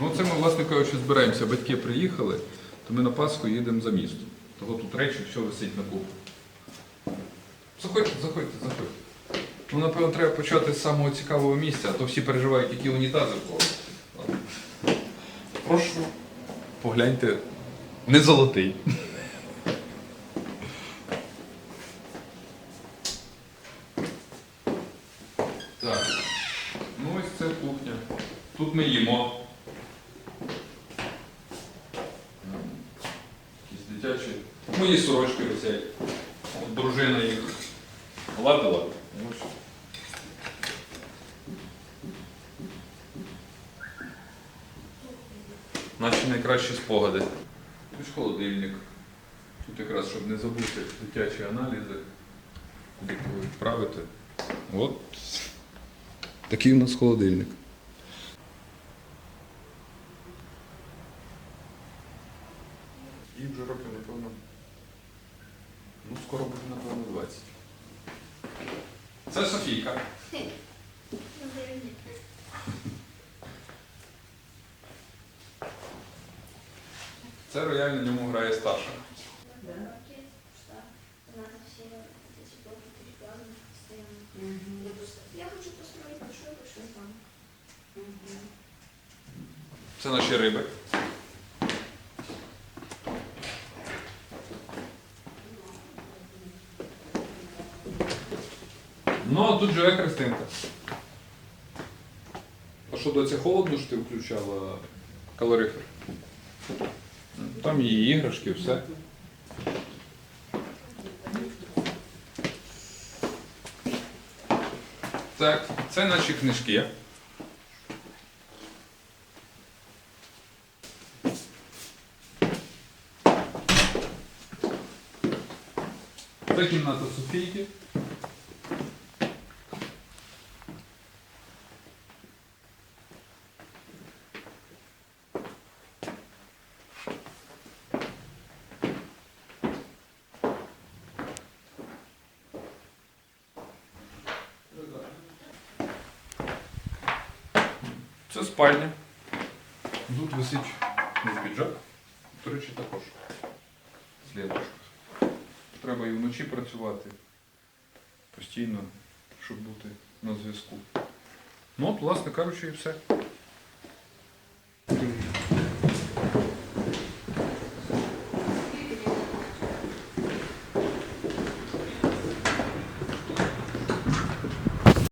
Ну, це ми, власне кажучи, збираємося. Батьки приїхали, то ми на Пасху їдемо за місто. Того тут речі, все висить на кухні. Заходьте, заходьте, заходьте. Ну, напевно, треба почати з самого цікавого місця, а то всі переживають, які унітази в кого. Прошу, погляньте, не золотий. Так. Ну ось це кухня. Тут ми їмо. Дитячі. Мої сорочки. От дружина їх гладила. Ось. Наші найкращі спогади. Ось холодильник. Тут якраз, щоб не забути дитячі аналізи, куди відправити. От такий у нас холодильник. І вже років, напевно. Ну, скоро буде, напевно, 20. Це Софійка. Це рояль на ньому грає старша. Я хочу построить большой-большой дом. Це наші риби. Ну, а тут живе Христинка. А що, доця, холодно ж ти включала калорифер? Там її іграшки, все. Так, це наші книжки. Це кімната Софійки. Це спальня. Тут висить мій піджак. До речі, також. Слідочка. Треба і вночі працювати постійно, щоб бути на зв'язку. Ну от, власне кажучи, і все.